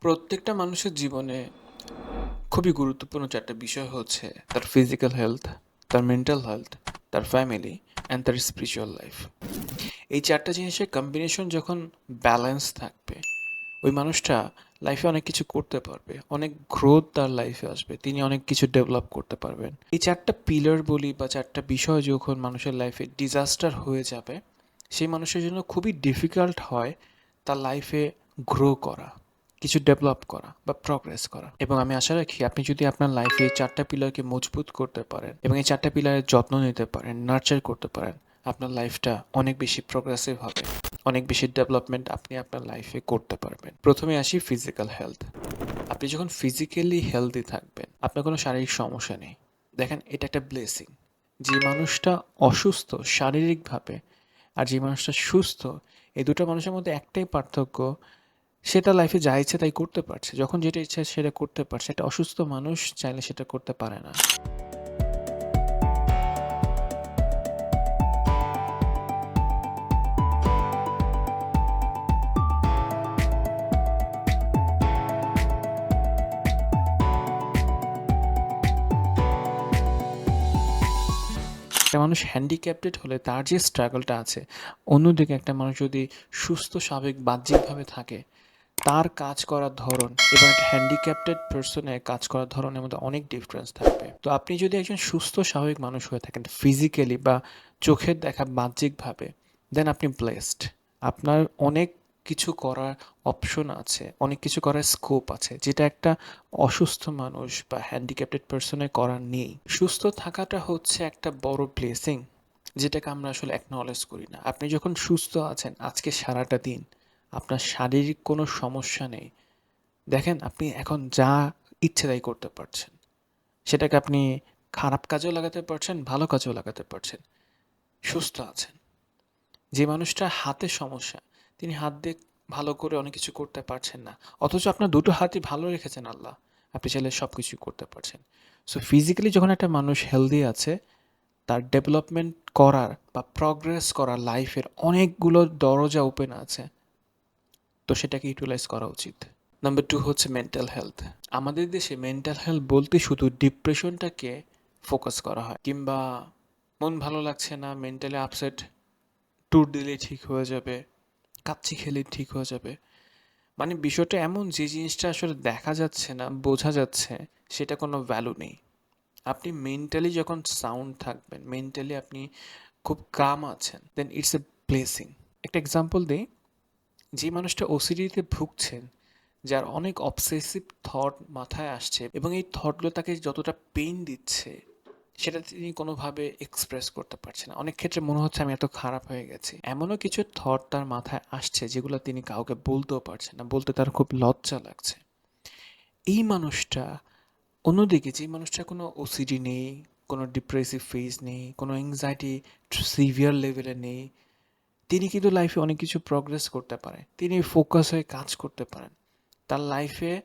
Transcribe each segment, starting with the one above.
প্রত্যেকটা মানুষের জীবনে খুবই গুরুত্বপূর্ণ চারটা বিষয় হচ্ছে তার ফিজিক্যাল হেলথ তার মেন্টাল হেলথ তার ফ্যামিলি অ্যান্ড তার স্পিরিচুয়াল লাইফ এই চারটা জিনিসের কম্বিনেশন যখন ব্যালেন্স থাকবে, ওই মানুষটা লাইফে অনেক কিছু করতে পারবে, অনেক গ্রোথ তার লাইফে আসবে, তিনি অনেক কিছু ডেভেলপ করতে পারবেন। এই চারটা পিলার বলি বা চারটা বিষয় যখন মানুষের লাইফে ডিজাস্টার হয়ে যাবে, সেই মানুষের জন্য খুবই ডিফিকাল্ট হয় তার লাইফে গ্রো করা। কিছু ডেভেলপ করা বা প্রগ্রেস করা। এবং আমি আশা রাখি আপনি যদি আপনার লাইফে এই চারটা পিলারকে মজবুত করতে পারেন এবং এই চারটা পিলারের যত্ন নিতে পারেন নার্চার করতে পারেন, আপনার লাইফটা অনেক বেশি প্রগ্রেসিভ হবে। অনেক বেশি ডেভেলপমেন্ট আপনি আপনার লাইফে করতে পারবেন। প্রথমে আসি ফিজিক্যাল হেলথ আপনি যখন ফিজিক্যালি হেলদি থাকবেন, আপনার কোনো শারীরিক সমস্যা নেই। দেখেন, এটা একটা ব্লেসিং যে মানুষটা অসুস্থ শারীরিকভাবে আর যে মানুষটা সুস্থ, এই দুটো মানুষের মধ্যে একটাই পার্থক্য সেটা লাইফে যা ইচ্ছে তাই করতে পারছে। যখন যেটা ইচ্ছা সেটা করতে পারছে। একটা অসুস্থ মানুষ চাইলে সেটা করতে পারে না। একটা মানুষ হ্যান্ডিক্যাপ্টেড হলে তার যে স্ট্রাগলটা আছে, অন্যদিকে একটা মানুষ যদি সুস্থ, স্বাভাবিক, বাহ্যিকভাবে থাকে তার কাজ করার ধরন এবং একটা হ্যান্ডিক্যাপ্টেড পার্সনের কাজ করার ধরনের মধ্যে অনেক ডিফারেন্স থাকবে। তো আপনি যদি একজন সুস্থ, স্বাভাবিক মানুষ হয়ে থাকেন ফিজিক্যালি বা চোখের দেখা বাহ্যিকভাবে দেন আপনি ব্লেসড আপনার অনেক কিছু করার অপশন আছে, অনেক কিছু করার স্কোপ আছে, যেটা একটা অসুস্থ মানুষ বা হ্যান্ডিক্যাপ্টেড পার্সনের করার নেই। সুস্থ থাকাটা হচ্ছে একটা বড় ব্লেসিং যেটাকে আমরা আসলে অ্যাকনলেজ করি না। আপনি যখন সুস্থ আছেন, আজকে সারাটা দিন আপনার শারীরিক কোনো সমস্যা নেই। দেখেন, আপনি এখন যা ইচ্ছে তাই করতে পারছেন। সেটাকে আপনি খারাপ কাজেও লাগাতে পারছেন, ভালো কাজেও লাগাতে পারছেন। সুস্থ আছেন। যে মানুষটা হাতে সমস্যা, তিনি হাত দিয়ে ভালো করে অনেক কিছু করতে পারছেন না। অথচ আপনার দুটো হাতই ভালো রেখেছেন আল্লাহ, আপনি চাইলে সব কিছুই করতে পারছেন। সো ফিজিক্যালি যখন একটা মানুষ হেলদি আছে, তার ডেভেলপমেন্ট করার বা প্রগ্রেস করার লাইফের অনেকগুলো দরজা ওপেন আছে। তো সেটাকে ইউটিলাইজ করা উচিত। নাম্বার টু হচ্ছে মেন্টাল হেলথ আমাদের দেশে মেন্টাল হেলথ বলতে শুধু ডিপ্রেশনটাকে ফোকাস করা হয়, কিংবা মন ভালো লাগছে না মেন্টালি আপসেট ট্যুর দিলে ঠিক হয়ে যাবে কাচ্চি খেলে ঠিক হয়ে যাবে। মানে বিষয়টা এমন যে জিনিসটা আসলে দেখা যাচ্ছে না, বোঝা যাচ্ছে, সেটা কোনো ভ্যালু নেই। আপনি মেন্টালি যখন সাউন্ড থাকবেন মেন্টালি আপনি খুব কাম আছেন দেন ইটস এ ব্লেসিং একটা এক্সাম্পল দিই যে মানুষটা ওসিডিতে ভুগছেন, যার অনেক অবসেসিভ থট মাথায় আসছে এবং এই থটগুলো তাকে যতটা পেইন দিচ্ছে, সেটা তিনি কোনোভাবে এক্সপ্রেস করতে পারছেন না। অনেক ক্ষেত্রে মনে হচ্ছে আমি এত খারাপ হয়ে গেছি। এমনও কিছু থট তার মাথায় আসছে যেগুলো তিনি কাউকে বলতেও পারছেন না। বলতে তার খুব লজ্জা লাগছে। এই মানুষটা, অন্যদিকে যে মানুষটা কোনো ওসিডি নেই, কোনো ডিপ্রেসিভ ফেজ নেই, কোনো অ্যাংজাইটি সিভিয়ার লেভেলে নেই তিনি কিন্তু লাইফে অনেক কিছু প্রগ্রেস করতে পারে তিনি ফোকাস হয়ে কাজ করতে পারেন। তার লাইফে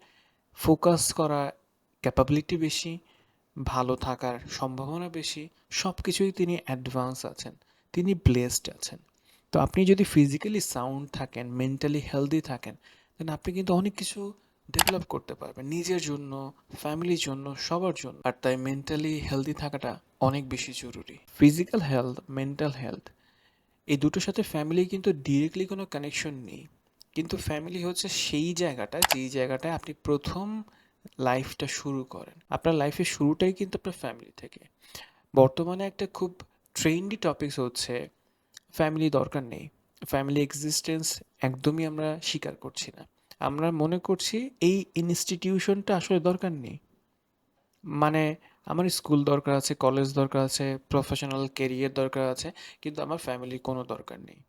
ফোকাস করা ক্যাপাবিলিটি বেশি, ভালো থাকার সম্ভাবনা বেশি সব কিছুই তিনি অ্যাডভান্স আছেন। তিনি ব্লেসড আছেন। তো আপনি যদি ফিজিক্যালি সাউন্ড থাকেন মেন্টালি হেলদি থাকেন দেন আপনি কিন্তু অনেক কিছু ডেভেলপ করতে পারবেন। নিজের জন্য ফ্যামিলির জন্য, সবার জন্য। আর তাই মেন্টালি হেলদি থাকাটা অনেক বেশি জরুরি। ফিজিক্যাল হেলথ মেন্টাল হেলথ এই দুটোর সাথে ফ্যামিলি কিন্তু ডিরেক্টলি কোনো কানেকশন নেই। কিন্তু ফ্যামিলি হচ্ছে সেই জায়গাটা, যেই জায়গাটায় আপনি প্রথম লাইফটা শুরু করেন। আপনার লাইফের শুরুটাই কিন্তু আপনার ফ্যামিলি থেকে। বর্তমানে একটা খুব ট্রেন্ডি টপিকস হচ্ছে ফ্যামিলি দরকার নেই। ফ্যামিলি এক্সিস্টেন্স একদমই আমরা স্বীকার করছি না। আমরা মনে করছি এই ইনস্টিটিউশনটা আসলে দরকার নেই। মানে আমার স্কুল দরকার আছে, কলেজ দরকার আছে প্রফেশনাল কেরিয়ার দরকার আছে, কিন্তু আমার ফ্যামিলির কোনো দরকার নেই।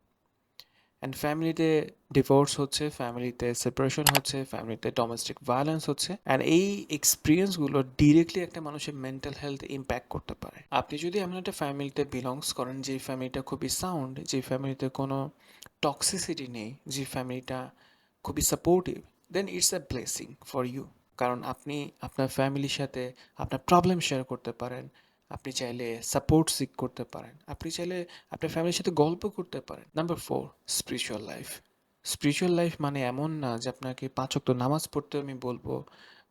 অ্যান্ড ফ্যামিলিতে ডিভোর্স হচ্ছে ফ্যামিলিতে সেপারেশন হচ্ছে ফ্যামিলিতে ডোমেস্টিক ভায়োলেন্স হচ্ছে অ্যান্ড এই এক্সপিরিয়েন্সগুলো ডিরেক্টলি একটা মানুষের মেন্টাল হেলথ ইম্প্যাক্ট করতে পারে। আপনি যদি এমন একটা ফ্যামিলিতে বিলংস করেন, যে ফ্যামিলিটা খুবই সাউন্ড যে ফ্যামিলিতে কোনো টক্সিসিটি নেই, যে ফ্যামিলিটা খুবই supportive then it's a blessing for you কারণ আপনি আপনার ফ্যামিলির সাথে আপনার প্রবলেম শেয়ার করতে পারেন। আপনি চাইলে সাপোর্ট সিক করতে পারেন। আপনি চাইলে আপনার ফ্যামিলির সাথে গল্প করতে পারেন। Number four spiritual life spiritual life মানে এমন না যে আপনাকে পাঁচ ওয়াক্ত নামাজ পড়তে আমি বলব,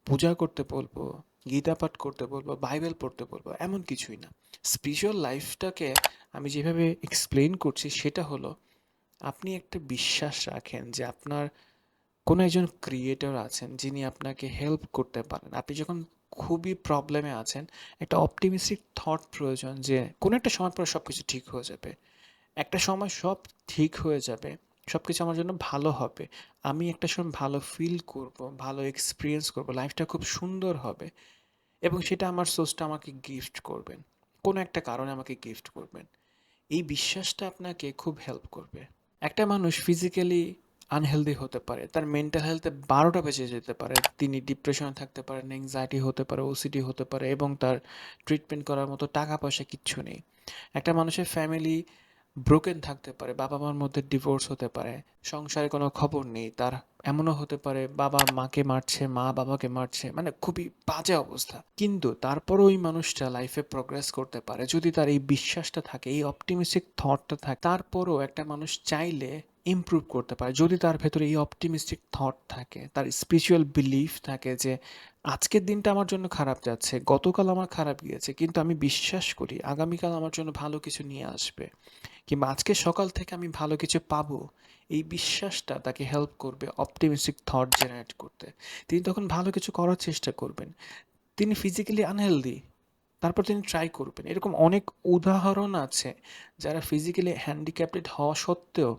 পূজা করতে বলব, গীতা পাঠ করতে বলব, বাইবেল পড়তে বলব, এমন কিছুই না। স্পিরিচুয়াল লাইফটাকে আমি যেভাবে এক্সপ্লেন করছি সেটা হলো, আপনি একটা বিশ্বাস রাখেন যে আপনার কোনো একজন ক্রিয়েটর আছেন যিনি আপনাকে হেল্প করতে পারেন। আপনি যখন খুবই প্রবলেমে আছেন, একটা অপটিমিস্টিক থট প্রয়োজন যে কোনো একটা সময় পরে সব কিছু ঠিক হয়ে যাবে। একটা সময় সব ঠিক হয়ে যাবে সব কিছু আমার জন্য ভালো হবে। আমি একটা সময় ভালো ফিল করব, ভালো এক্সপিরিয়েন্স করব লাইফটা খুব সুন্দর হবে এবং সেটা আমার সোর্সটা আমাকে গিফট করবেন। কোনো একটা কারণে আমাকে গিফট করবেন। এই বিশ্বাসটা আপনাকে খুব হেল্প করবে। একটা মানুষ ফিজিক্যালি আনহেলদি হতে পারে, তার মেন্টাল হেলথে বারোটা বেঁচে যেতে পারে, তিনি ডিপ্রেশনে থাকতে পারেন অ্যাংজাইটি হতে পারে ওসিডি হতে পারে এবং তার ট্রিটমেন্ট করার মতো টাকা পয়সা কিচ্ছু নেই। একটা মানুষের ফ্যামিলি ব্রোকেন থাকতে পারে বাবা মার মধ্যে ডিভোর্স হতে পারে, সংসারে কোনো খবর নেই, তার এমনও হতে পারে, বাবা মাকে মারছে, মা বাবাকে মারছে মানে খুবই বাজে অবস্থা। কিন্তু তারপরও ওই মানুষটা লাইফে প্রগ্রেস করতে পারে, যদি তার এই বিশ্বাসটা থাকে, এই অপটিমিস্টিক থটটা থাকে, তারপরও একটা মানুষ চাইলে ইমপ্রুভ করতে পারে। যদি তার ভেতরে এই অপটিমিস্টিক থট থাকে, তার স্পিরিচুয়াল বিলিফ থাকে যে, আজকের দিনটা আমার জন্য খারাপ যাচ্ছে, গতকাল আমার খারাপ গিয়েছে, কিন্তু আমি বিশ্বাস করি আগামীকাল আমার জন্য ভালো কিছু নিয়ে আসবে, কিংবা আজকে সকাল থেকে আমি ভালো কিছু পাবো, এই বিশ্বাসটা তাকে হেল্প করবে অপটিমিস্টিক থট জেনারেট করতে। তিনি তখন ভালো কিছু করার চেষ্টা করবেন। তিনি ফিজিক্যালি আনহেলদি তারপর তিনি ট্রাই করবেন। এরকম অনেক উদাহরণ আছে যারা ফিজিক্যালি হ্যান্ডিক্যাপ্টেড হওয়া সত্ত্বেও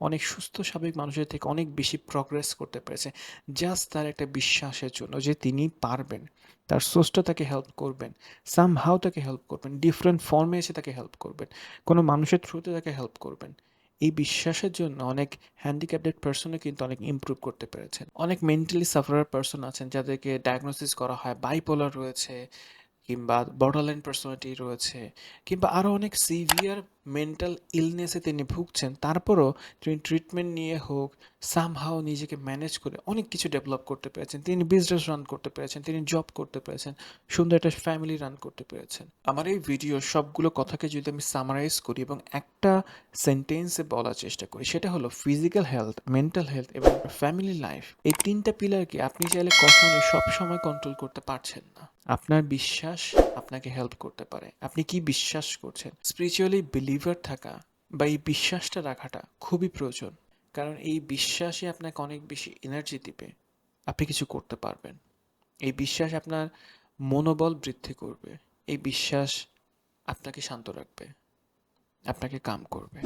অনেক সুস্থ, স্বাভাবিক মানুষের থেকে অনেক বেশি প্রগ্রেস করতে পেরেছে। জাস্ট তার একটা বিশ্বাসের জন্য যে তিনি পারবেন। তার সোর্সটা তাকে হেল্প করবেন। সামহাও তাকে হেল্প করবেন। ডিফারেন্ট ফর্মে এসে তাকে হেল্প করবেন। কোনো মানুষের থ্রুতে তাকে হেল্প করবেন। এই বিশ্বাসের জন্য অনেক হ্যান্ডিক্যাপ্টেড পার্সনও কিন্তু অনেক ইম্প্রুভ করতে পেরেছেন। অনেক মেন্টালি সাফারার পার্সন আছেন যাদেরকে ডায়াগনোসিস করা হয়। বাইপোলার রয়েছে। কিংবা বর্ডারলাইন পার্সোনালিটি রয়েছে, কিংবা আরও অনেক সিভিয়ার মেন্টাল ইলনেসে তিনি ভুগছেন, তারপরও তিনি ট্রিটমেন্ট নিয়ে হোক সামহাও নিজেকে ম্যানেজ করে অনেক কিছু ডেভেলপ করতে পেরেছেন। তিনি বিজনেস রান করতে পেরেছেন, তিনি জব করতে পেরেছেন, সুন্দর একটা ফ্যামিলি রান করতে পেরেছেন। আমার এই ভিডিও সবগুলো কথাকে যদি আমি সামারাইজ করি এবং একটা সেন্টেন্সে বলার চেষ্টা করি, সেটা হলো ফিজিক্যাল হেলথ মেন্টাল হেলথ এবং ফ্যামিলি লাইফ এই তিনটা পিলারকে আপনি চাইলে কখনোই সবসময় কন্ট্রোল করতে পারছেন না। আপনার বিশ্বাস আপনাকে হেল্প করতে পারে। আপনি কি বিশ্বাস করছেন? স্পিরিচুয়ালি বিলিভার থাকা বা এই বিশ্বাসটা রাখাটা খুবই প্রয়োজন। কারণ এই বিশ্বাসই আপনাকে অনেক বেশি এনার্জি দিবে। আপনি কিছু করতে পারবেন। এই বিশ্বাস আপনার মনোবল বৃদ্ধি করবে। এই বিশ্বাস আপনাকে শান্ত রাখবে। আপনাকে কাম করবে।